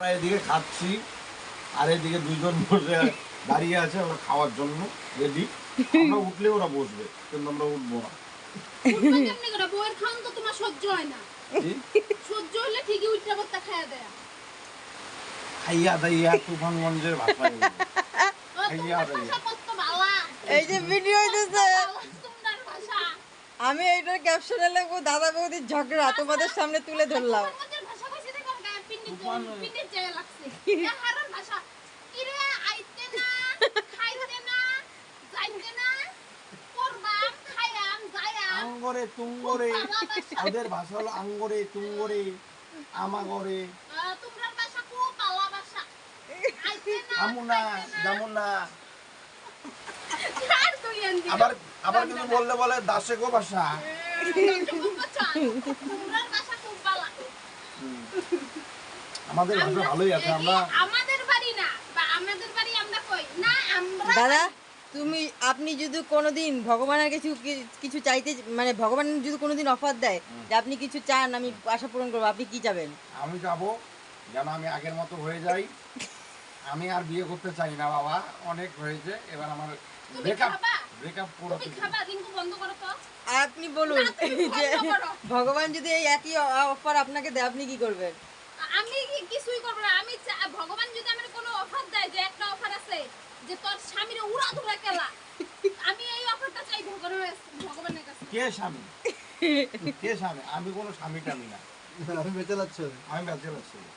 আমরা এদিকে খাচ্ছি আর এদিকে দুইজন বসে দাঁড়িয়ে আছে ওরা খাওয়ার জন্য রেডি আমরা উঠলে ওরা বসবে কিন্তু আমরা উঠবো না উঠবে কেমনে করে? বউয়ের খাওন তো তোমার সহ্য হয় না সহ্য হলে ঠিকই উল্টা পত্তা খাইয়া দেয় খাইয়া দাইয়া তুফানগঞ্জের ভাষা খাইয়া দাইয়া। ভাষা কত বালা। এই যে ভিডিও হইতেছে। আমি এইটার ক্যাপশনে লিখব দাদা বৌদির ঝগড়া তোমাদের সামনে তুলে ধরলাম আঙ্গরে তুঙ্গরে ভাষা। ওদের ভাষা হলো আঙ্গরে তুঙ্গরে আমাগরে আমুনা যাইতে না। যেমন না আর তুই আনবি। আবার আবার কিছু বললে বলে দাসে গো ভাষা আমাদের ভাষা ভালোই আছে আমরা আমাদের বাড়ি না বা আমাদের বাড়ি আমরা কই? না আমরা দাদা তুমি আপনি যদি কোনোদিন ভগবানের কিছু কি- কিছু চাইতে মানে ভগবান যদি কোনোদিন অফার দেয় যে আপনি কিছু চান আমি আশা পূরণ করব আপনি কি চাবেন? আমি যাব যেন আমি আগের মতো হয়ে যাই। আমি আর বিয়ে করতে চাই না বাবা অনেক হয়েছে এবার আমার ব্রেকআপ? ব্রেকআপ তুমি করতে খাবা রিঙ্কু বন্ধ করো তো। আপনি বলুন যে ভগবান যদি এই একই অফার আপনাকে দেয় আপনি কি করবেন? আমি কি কিছুই করব না। আমি ভগবান যদি আমার কোনো অফার দেয় যে একটা অফার আছে যে তোর স্বামীরে উড়া ধরা কেলা আমি এই অফারটা চাই ভগবানের ভগবানের কাছে। কে স্বামী? কে স্বামী? আমি কোনো স্বামী টামি না। আমি বেঁচে যাচ্ছি। আমি বেঁচে ছেলে